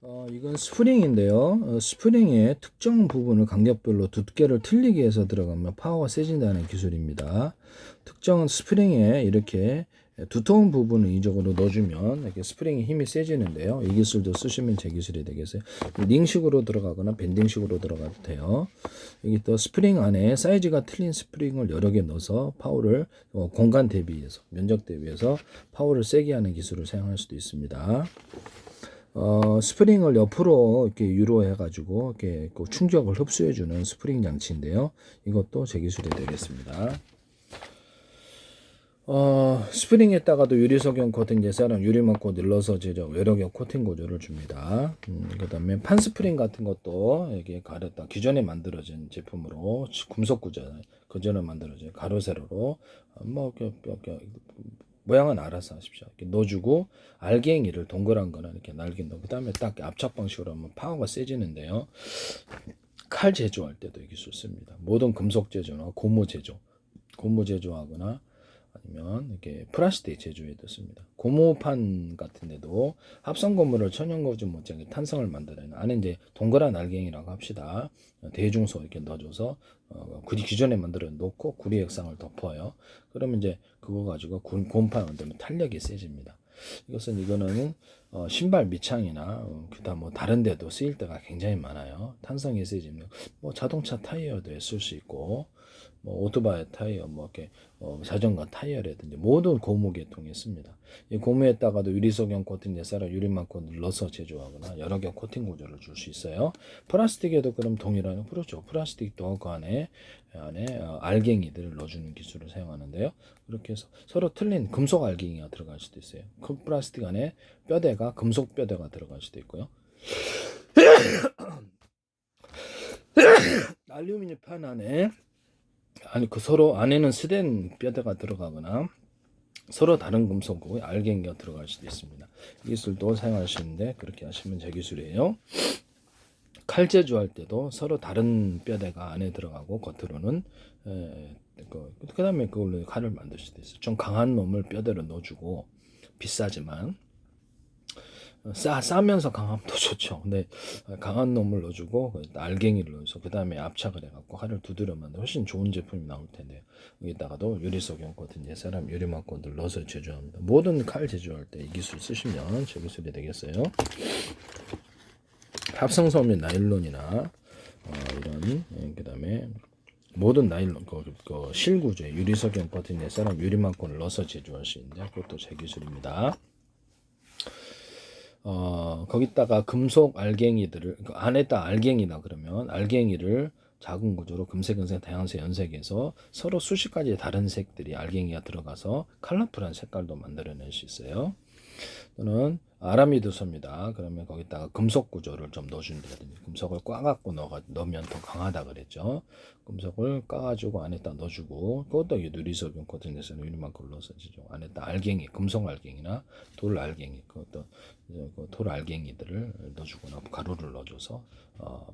어, 이건 스프링인데요. 어, 스프링의 특정 부분을 간격별로 두께를 틀리게 해서 들어가면 파워가 세진다는 기술입니다. 특정 스프링에 이렇게 두터운 부분을 이쪽으로 넣어주면 이렇게 스프링의 힘이 세지는데요. 이 기술도 쓰시면 제 기술이 되겠어요. 링식으로 들어가거나 밴딩식으로 들어가도 돼요. 여기 또 스프링 안에 사이즈가 틀린 스프링을 여러 개 넣어서 파워를 어, 공간 대비해서 면적 대비해서 파워를 세게 하는 기술을 사용할 수도 있습니다. 어, 스프링을 옆으로 이렇게 유로해 가지고 이렇게 그 충격을 흡수해 주는 스프링 장치인데요. 이것도 제 기술이 되겠습니다. 어, 스프링에다가도 유리석영 코팅 제사랑 유리막고 눌러서 제작 외력형 코팅 구조를 줍니다. 음, 그 다음에 판 스프링 같은 것도 이게 가렸다 기존에 만들어진 제품으로 금속 구조 그전에 만들어진 가로 세로로 어, 뭐 이렇게, 이렇게 모양은 알아서 하십시오. 이렇게 넣어주고 알갱이를 동그란 거는 이렇게 날개 넣고 그다음에 딱 압착 방식으로 하면 파워가 세지는데요. 칼 제조할 때도 이 기술 씁니다. 모든 금속 제조나 고무 제조, 고무 제조하거나 아니면 이렇게 플라스틱 제조에도 씁니다. 고무판 같은 데도 합성 고무를 천연 거주 못지않게 탄성을 만들어내는 안에 이제 동그란 알갱이라고 합시다. 대중소 이렇게 넣어줘서 어, 구리 기존에 만들어 놓고 구리 액상을 덮어요. 그러면 이제 그거 가지고 군- 곰판 만들면 탄력이 세집니다. 이것은 이거는 어, 신발 밑창이나 어, 그다음 뭐 다른 데도 쓰일 때가 굉장히 많아요. 탄성이 세지면 뭐 자동차 타이어도 쓸 수 있고 뭐 오토바이 타이어 뭐 이렇게 어, 자전거 타이어라든지 모든 고무 계통에 씁니다. 이 고무에다가도 유리석영 코팅 내사라 유리막고 눌러서 제조하거나 여러 개 코팅 구조를 줄 수 있어요. 플라스틱에도 그럼 동일한 그렇죠. 플라스틱도 그 안에 안에 어, 알갱이들을 넣어주는 기술을 사용하는데요. 그렇게 해서 서로 틀린 금속 알갱이가 들어갈 수도 있어요. 그 플라스틱 안에 뼈대가 금속 뼈대가 들어갈 수도 있고요. 알루미늄 판 안에 아니 그 서로 안에는 스된 뼈대가 들어가거나 서로 다른 금속의 알갱이가 들어갈 수도 있습니다. 이 기술도 있는데 그렇게 하시면 제 기술이에요. 칼 제조 할 때도 서로 다른 뼈대가 안에 들어가고 겉으로는 에, 그, 그 다음에 그걸로 칼을 만들 수도 있어요. 좀 강한 놈을 뼈대로 넣어주고 비싸지만 어, 싸 싸면서 더 좋죠. 근데 강한 놈을 넣어주고 그 알갱이를 넣어서 그 다음에 압착을 해갖고 칼을 두드려 만들 훨씬 좋은 제품이 나올 텐데 여기다가도 예 사람 유리막건들 넣어서 제조합니다. 모든 칼 제조할 때 이 기술 쓰시면 제 기술이 되겠어요. 합성섬 및 나일론이나 어, 이런 예, 그다음에 모든 나일론 그, 그 실구조에 유리석영 버튼 예 사람 유리막건을 넣어서 제조할 수 있는데 그것도 제 기술입니다. 어, 거기다가 금속 알갱이들을 그 안에다 알갱이다 그러면 알갱이를 작은 구조로 금색, 은색, 다양색, 연색해서 서로 수십 가지 다른 색들이 알갱이가 들어가서 컬러풀한 색깔도 만들어낼 수 있어요. 또는 아라미드소입니다. 그러면 거기다가 금속 구조를 좀 넣어준다든지 금속을 꽈갖고 넣으면 더 강하다 그랬죠. 금속을 까가지고 안에다 넣어주고 그것도 이 누리석용 같은 데서는 유리만큼 넣어서 지죠. 안에다 알갱이, 금속 알갱이나 돌 알갱이, 그것도 이제 그돌 알갱이들을 넣어주거나 가루를 넣어줘서 어,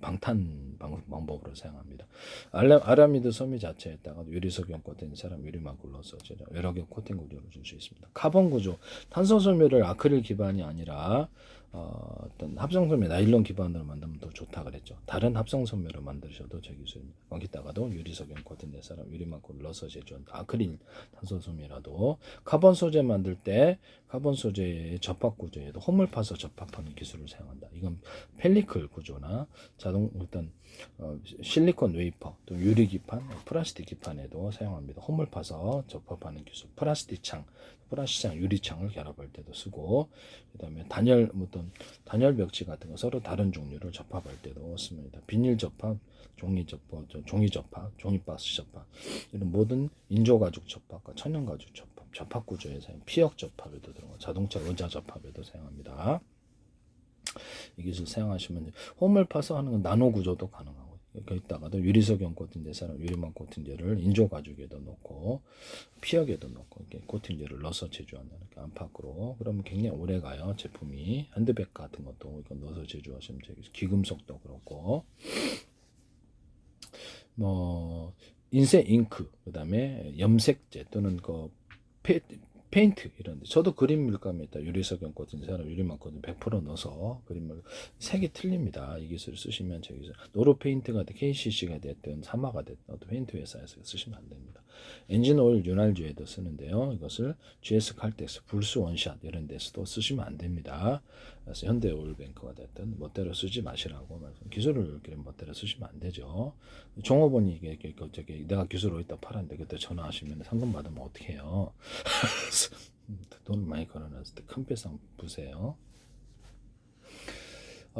방탄 방, 방법으로 사용합니다. 아라미드 섬유 자체에다가 유리석용 코팅 사람 넣어서 제가 여러 개 코팅 구조를 줄 수 있습니다. 카본 구조, 탄소 섬유를 아크릴 기반이 아니라 어, 어떤 합성 섬유 나일론 기반으로 만들면 더 좋다 그랬죠. 다른 합성 섬유로 만드셔도 제 기술입니다. 거기다가도 유리석용 코팅 내 사람 유리막을 넣어서 제조한 아크릴 탄소 섬유라도 카본 소재 만들 때 카본 소재의 접합 구조에도 홈을 파서 접합하는 기술을 사용한다. 이건 펠리클 구조나 자동 일단 어, 실리콘 웨이퍼 또 유리 기판, 플라스틱 기판에도 사용합니다. 홈을 파서 접합하는 기술. 플라스틱 창, 플라스틱 창, 유리 창을 결합할 때도 쓰고 그다음에 단열 어떤 단열 벽지 같은 거 서로 다른 종류를 접합할 때도 씁니다. 비닐 접합, 종이 접합, 저- 종이 접합, 종이 박스 접합 이런 모든 인조 가죽 접합과 천연 가죽 접합, 접합 구조에 사용, 피혁 접합에도 들어가, 자동차 의자 접합에도 사용합니다. 이 기술 사용하시면 홈을 파서 하는 건 나노 구조도 가능하고 거기다가도 유리석영 코팅제 사람 유리망 코팅제를 인조 가죽에도 넣고 피혁에도 넣고 이렇게 코팅제를 넣어서 제조하는 이렇게 안팎으로. 그러면 굉장히 오래 가요 제품이. 핸드백 같은 것도 이거 넣어서 제조하시면 되겠죠 기금속도 그렇고. 뭐 인쇄 잉크 그다음에 염색제 또는 그 페, 페인트 이런 데. 저도 그림 물감에 있다. 유리석연 거든 사람 유리만 거든 100% 넣어서 그림을 색이 틀립니다. 이 기술을 쓰시면 저기서 노로 페인트가 됐든 KCC가 됐든 사마가 됐든 어떤 페인트 회사에서 쓰시면 안 됩니다 엔진 오일 윤활주에도 쓰는데요. 이것을 GS 칼텍스 불스 원샷 이런 데서도 쓰시면 안 됩니다. 그래서 현대 오일뱅크가 됐든 멋대로 쓰지 마시라고 말씀 기술을 그런 멋대로 쓰시면 안 되죠. 종업원이 이게, 이게 그 저기 내가 기술 어디다 팔았는데 그때 전화하시면 상금 받으면 어떻게 해요? 돈을 많이 걸어놨을 때 큰 배상 부세요.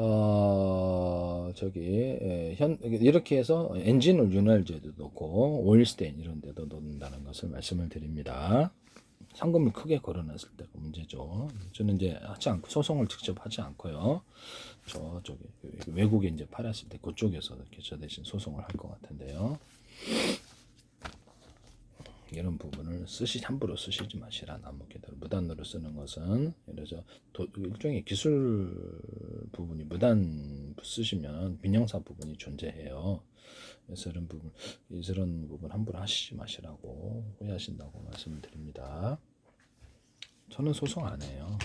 어 저기 예, 현 이렇게 해서 엔진을 윤활제도 넣고 오일스테인 이런 데도 넣는다는 것을 말씀을 드립니다. 상금을 크게 걸어놨을 때가 문제죠. 저는 이제 하지 않고 소송을 직접 하지 않고요. 저 저기 외국에 이제 팔았을 때 그쪽에서 이렇게 저 대신 소송을 할 것 같은데요. 이런 부분을 쓰시 함부로 쓰시지 마시라 나무기들 무단으로 쓰는 것은 그래서 도, 일종의 기술 부분이 무단 쓰시면 민영사 부분이 존재해요. 그래서 이런 부분 이런 부분 함부로 하시지 마시라고 후회하신다고 말씀을 드립니다. 저는 소송 안 해요.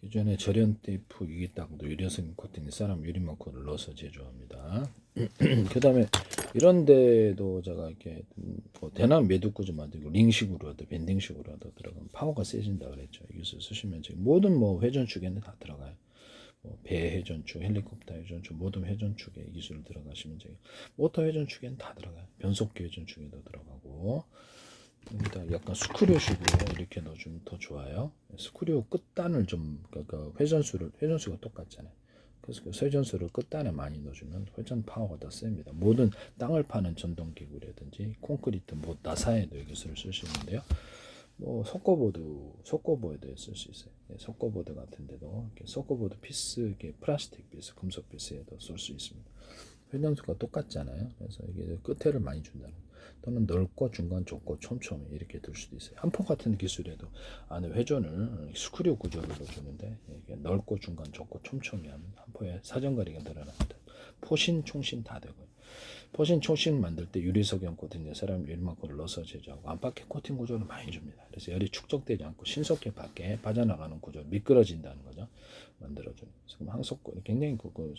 기존에 절연 테이프 이기딱도 유리선 코팅 사람 유리만코를 넣어서 제조합니다. 그 다음에 이런 데도 제가 이렇게 뭐 대남 매듭구 좀 만들고 링식으로도 밴딩식으로도 들어가면 파워가 세진다 그랬죠. 이것을 쓰시면 지금 모든 뭐 회전축에는 다 들어가요. 뭐 배 회전축, 헬리콥터 회전축, 모든 회전축에 이 기술을 들어가시면 저기 모터 회전축에는 다 들어가요. 변속기 회전축에도 들어가고 여기다 약간 스크류식으로 이렇게 넣어주면 더 좋아요. 스크류 끝단을 좀 그러니까 회전수를 회전수가 똑같잖아요. 그래서 그 회전수를 끝단에 많이 넣어주면 회전 파워가 더 셉니다. 모든 땅을 파는 전동기구라든지 콘크리트 뭐 나사에도 이 기술을 쓸 수 있는데요. 뭐 속거보드 속거보드에 쓸 수 있어요. 예, 속거보드 같은데도 속거보드 피스 이렇게 플라스틱 피스 금속 피스에도 쓸 수 있습니다. 회전수가 똑같잖아요. 그래서 이게 끝에를 많이 준다는 또는 넓고 중간 좁고 촘촘히 이렇게 둘 수도 있어요. 한포 같은 기술에도 안에 회전을 스크류 구조로 주는데 이게 넓고 중간 좁고 촘촘히 하면 한포에 사정거리가 늘어납니다. 포신, 총신 다 되고요. 포신, 총신 만들 때 유리석연 코팅 사람 유리막고를 넣어서 제조하고 안팎에 코팅 구조를 많이 줍니다. 그래서 열이 축적되지 않고 신속히 밖에 빠져나가는 구조, 미끄러진다는 거죠. 만들어주는. 그럼 항속고 굉장히 그, 그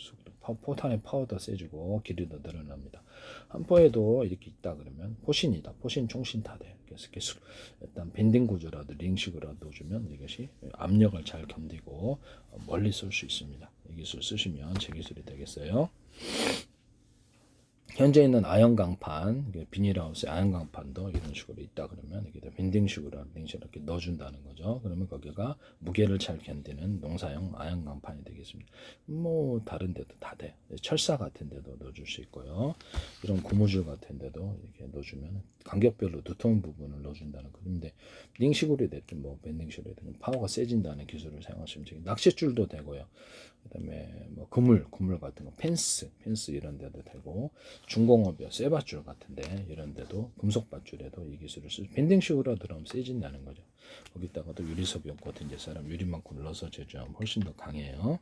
포탄의 파워도 세지고 길이도 늘어납니다. 한포에도 이렇게 있다 그러면 포신이다. 포신, 총신 다 돼. 그래서 수, 일단 밴딩 구조라도 링식으로 넣어주면 이것이 압력을 잘 견디고 멀리 쏠 수 있습니다. 이 기술 쓰시면 제 기술이 되겠어요. 현재 있는 아연 강판, 비닐하우스 아연 강판도 이런 식으로 있다 그러면 이게 밴딩식으로 링식 이렇게 넣어준다는 거죠. 그러면 거기가 무게를 잘 견디는 농사용 아연 강판이 되겠습니다. 뭐 다른 데도 다 돼. 철사 같은 데도 넣어줄 수 있고요. 이런 고무줄 같은 데도 이렇게 넣어주면 간격별로 두터운 부분을 넣어준다는 거인데 링식으로 됐든 뭐 밴딩식으로 됐든 파워가 세진다는 기술을 사용하시면 되겠 낚싯줄도 되고요. 그다음에 뭐 그물, 그물 같은 거, 펜스, 펜스 이런 데도 되고 중공업이요, 쇠밧줄 같은데 이런 데도 금속 밧줄에도 이 기술을 쓰. 밴딩식으로 들어오면 세진다는 거죠. 거기다가도 유리섭 연꽃 이제 사람 유리만큼 눌러서 제조하면 훨씬 더 강해요.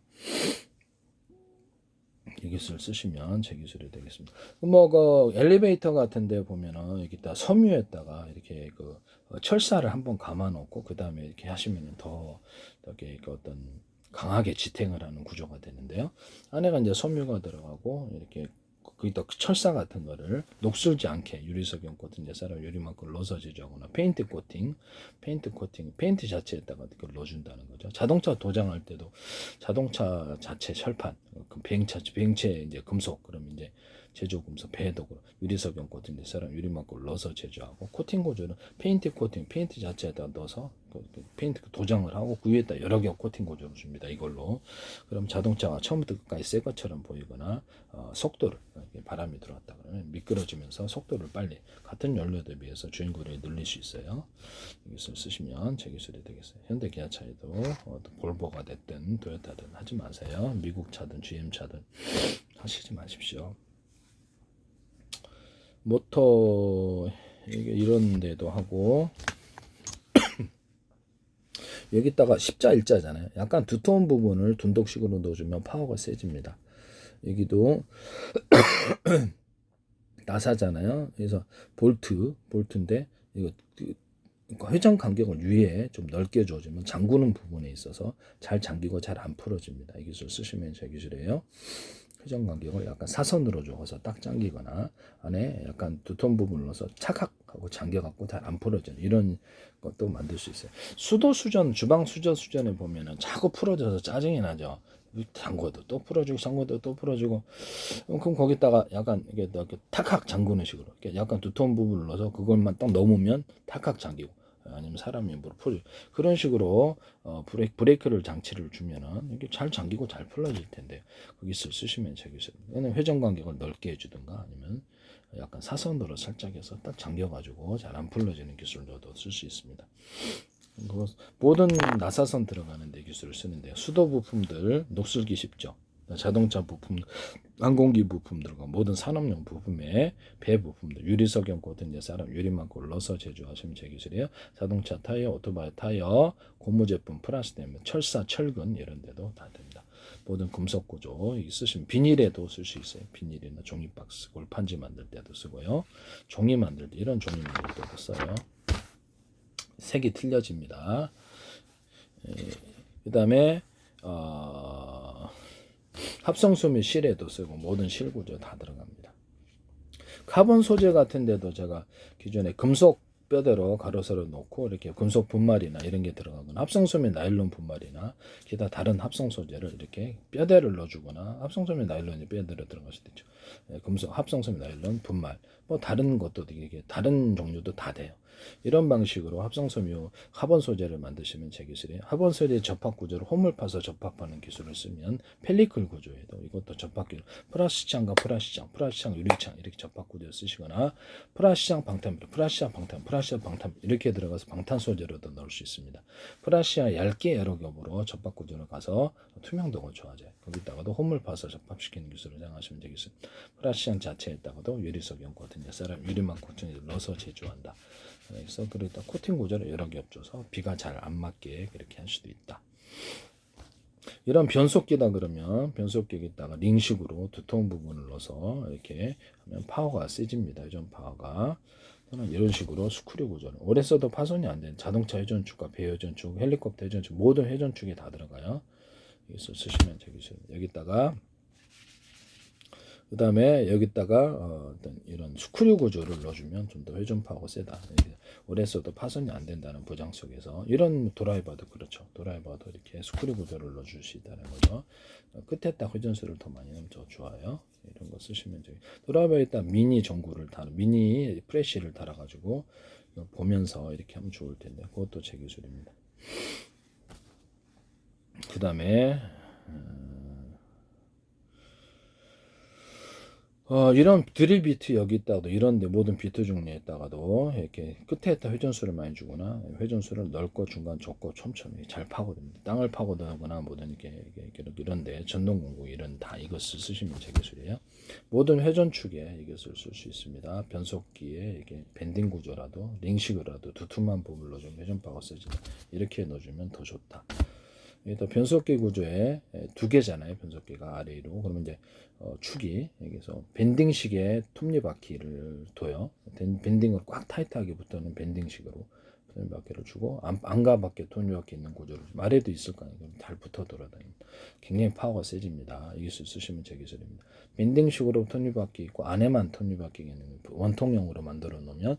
이 기술 쓰시면 제 기술이 되겠습니다. 뭐그 엘리베이터 같은데 보면은 여기다 섬유에다가 이렇게 그 철사를 한번 감아 놓고 그 다음에 이렇게 하시면은 더 이렇게 그 어떤 강하게 지탱을 하는 구조가 되는데요. 안에가 이제 섬유가 들어가고 이렇게 거기다 철사 같은 거를 녹슬지 않게 유리석 연꽃은 이제 사람 유리만큼 넣어서 제조하거나 페인트 코팅, 페인트 코팅, 페인트 자체에다가 그걸 넣어준다는 거죠. 자동차 도장할 때도 자동차 자체 철판, 그 비행차, 비행체 이제 금속, 그럼 이제 제조 금속 배도 유리석 연꽃은 이제 사람 유리만큼 넣어서 제조하고 코팅 구조는 페인트 코팅, 페인트 자체에다 넣어서 그, 그 페인트 도장을 하고 그 위에다 여러 개 코팅 구조를 줍니다. 이걸로 그럼 자동차가 처음부터 끝까지 새 것처럼 보이거나 어, 속도를 바람이 들어왔다 그러면 미끄러지면서 속도를 빨리 같은 연료에 비해서 주행거리를 늘릴 수 있어요. 이것을 쓰시면 제 기술이 되겠어요. 현대 기아차에도 어, 볼보가 됐든 토요타든 하지 마세요. 미국 차든 GM 차든 하시지 마십시오. 모터 이런 데도 하고 여기다가 십자 일자잖아요. 약간 두터운 부분을 둔독식으로 넣어주면 파워가 세집니다. 여기도 나사잖아요. 그래서 볼트, 볼트인데 이거 그 그러니까 회전 간격을 위에 좀 넓게 줘주면 잠그는 부분에 있어서 잘 잠기고 잘 안 풀어집니다. 이 기술 쓰시면 제 기술이에요. 회전 간격을 약간 사선으로 줘서 딱 잠기거나 안에 약간 두툼 부분을 넣어서 착각하고 잠겨갖고 잘 안 풀어지는 이런 것도 만들 수 있어요. 수도 수전, 주방 수저 수전에 보면은 자꾸 풀어져서 짜증이 나죠. 잠궈도 또 풀어주고 잠궈도 또 풀어주고 그럼 거기다가 약간 이게 탁탁 잠그는 식으로 약간 두터운 부분을 넣어서 그걸만 딱 넘으면 탁탁 잠기고 아니면 사람이 뭐풀 그런 식으로 어 브레이크 브레이크를 장치를 주면은 이게 잘 잠기고 잘 풀어질 텐데 거기서 쓰시면. 얘는 회전 간격을 넓게 해주든가 아니면 약간 사선으로 살짝 해서 딱 잠겨가지고 잘 안 풀러지는 기술로도 쓸 수 있습니다. 모든 나사선 들어가는 데 기술을 쓰는데요. 수도 부품들 녹슬기 쉽죠. 자동차 부품, 항공기 부품들과 모든 산업용 부품에 배 부품들, 유리석연 코든 이제 사람 유리만큼 넣어서 제조하시면 제 기술이에요. 자동차 타이어, 오토바이 타이어, 고무 제품, 플라스틱, 철사, 철근 이런 데도 다 됩니다. 모든 금속 구조 있으시면 비닐에도 쓸 수 있어요. 비닐이나 종이 박스, 골판지 만들 때도 쓰고요. 종이 만들 때 이런 종이 만들 때도 써요. 색이 틀려집니다. 그 다음에 어, 합성수 및 실에도 쓰고 모든 실 구조 다 들어갑니다. 카본 소재 같은 데도 제가 기존에 금속 뼈대로 가로세로 놓고 이렇게 금속 분말이나 이런 게 들어가거나 합성소 및 나일론 분말이나 기타 다른 합성 소재를 이렇게 뼈대를 넣어주거나 합성소 및 나일론이 뼈대로 들어갈 수도 있죠. 예, 금속 합성소 및 나일론 분말 뭐 다른 것도 되게 다른 종류도 다 돼요. 이런 방식으로 합성섬유 합원 소재를 만드시면 제 기술이에요. 합원 소재 접합 구조를 홈을 파서 접합하는 기술을 쓰면 펠리클 구조에도 이것도 접합 기술 프라시창과 프라시창, 프라시창 유리창 이렇게 접합 구조 쓰시거나 프라시창 방탄, 프라시아 방탄, 프라시아 방탄 이렇게 들어가서 방탄 소재로도 넣을 수 있습니다. 프라시아 얇게 에러겹으로 접합 구조를 가서 투명도가 좋아져요. 거기다가도 홈을 파서 접합시키는 기술을 사용하시면 되겠습니다. 프라시앙 자체에다가도 유리석 연고 같은 사람 유리만 코팅을 넣어서 제조한다. 그래서 그러다 코팅 구조를 여러 개 엎줘서 비가 잘 안 맞게 그렇게 할 수도 있다. 이런 변속기다 그러면 변속기에다가 링식으로 두터운 부분을 넣어서 이렇게 하면 파워가 세집니다. 회전 파워가 또는 이런 식으로 스크류 구조를 오래 써도 파손이 안 되는 자동차 회전축과 배 회전축, 헬리콥터 회전축 모든 회전축이 다 들어가요. 여기서 쓰시면 되겠어요. 여기다가 그 다음에 여기다가 어, 떤 이런 스크류 구조를 넣어주면 좀 더 회전 파워가 세다. 오래 써도 파손이 안 된다는 보장 속에서 이런 드라이버도 그렇죠. 드라이버도 이렇게 스크류 구조를 넣어줄 수 있다는 거죠. 어, 끝에다 회전수를 더 많이 넣으면 더 좋아요. 이런 거 쓰시면 돼요. 드라이버에 일단 미니 전구를 달아, 미니 프레쉬를 달아가지고 보면서 이렇게 하면 좋을 텐데 그것도 제 기술입니다. 그 다음에 어, 이런 드릴 비트 여기 있다가도 이런데 모든 비트 종류에 있다가도 이렇게 끝에다 회전수를 많이 주거나 회전수를 넓고 중간 좁고 촘촘히 잘 파고듭니다. 땅을 파고들거나 모든 이렇게, 이렇게 이런데 전동 공구 이런 다 이것을 쓰시면 제 기술이에요. 모든 회전축에 이것을 쓸 수 있습니다. 변속기에 이게 밴딩 구조라도 링식으로라도 두툼한 부분을 넣어주면 회전파가 세진다. 이렇게 넣어주면 더 좋다. 여기다 변속기 구조에 두 개잖아요. 변속기가 아래로. 그러면 이제 어, 축이 여기서 밴딩식의 톱니바퀴를 둬요. 밴딩을 꽉 타이트하게 붙는 밴딩식으로 톱니바퀴를 주고 안, 안가 밖에 톱니바퀴 있는 구조를 아래도 있을 거아요 그럼 잘 붙어 돌아다닙니다. 굉장히 파워가 세집니다. 이 기술 쓰시면 제 기술입니다. 밴딩식으로 톱니바퀴 있고 안에만 톱니바퀴 있는 원통형으로 만들어 놓으면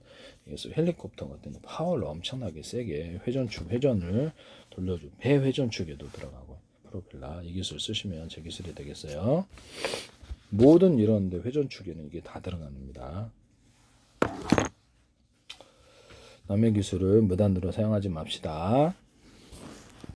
이것을 헬리콥터 같은 파워를 엄청나게 세게 회전축 회전을 돌려주 배 회전축에도 들어가고 프로펠러 이 기술 쓰시면 제 기술이 되겠어요. 모든 이런데 회전축에는 이게 다 들어갑니다. 남의 기술을 무단으로 사용하지 맙시다.